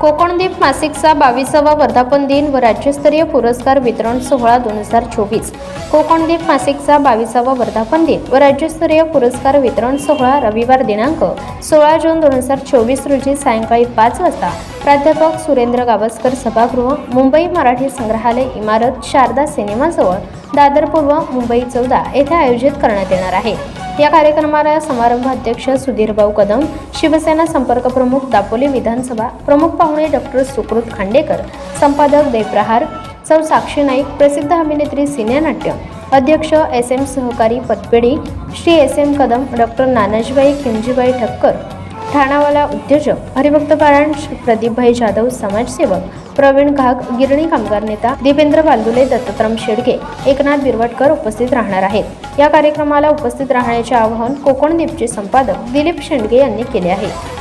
कोकणदीप मासिकचा बावीसावा वर्धापन दिन व राज्यस्तरीय पुरस्कार वितरण सोहळा दोन हजार चोवीस. कोकणदीप मासिकचा बावीसावा वर्धापन दिन व राज्यस्तरीय पुरस्कार वितरण सोहळा रविवार दिनांक सोळा जून दोन हजार चोवीस रोजी सायंकाळी पाच वाजता. प्राध्यापक सुरेंद्र गावस्कर सभागृह मुंबई मराठी संग्रहालय इमारत शारदा सिनेमाजवळ दादर पूर्व मुंबई चौदा येथे आयोजित करण्यात येणार आहे. या कार्यक्रमाला समारंभ अध्यक्ष सुधीरभाऊ कदम शिवसेना संपर्क प्रमुख दापोली विधानसभा प्रमुख पाहुणे डॉक्टर सुकृत खांडेकर संपादक देवप्रहार सौ साक्षी नाईक प्रसिद्ध अभिनेत्री सिनेनाट्य अध्यक्ष एस एम सहकारी पतपेढी Shri S M Kadam doctor Nanajibai Khimjibai Thakkar Thanawala उद्योजक हरिभक्त पारायण प्रदीपभाई जाधव समाजसेवक प्रवीण घाग गिरणी कामगार नेता दीपेंद्र बांदुले दत्तराम शेडगे एकनाथ बिरवटकर उपस्थित राहणार आहेत. या कार्यक्रमाला उपस्थित राहण्याचे आवाहन कोकण दीपचे संपादक दिलीप शेंडगे यांनी केले आहे.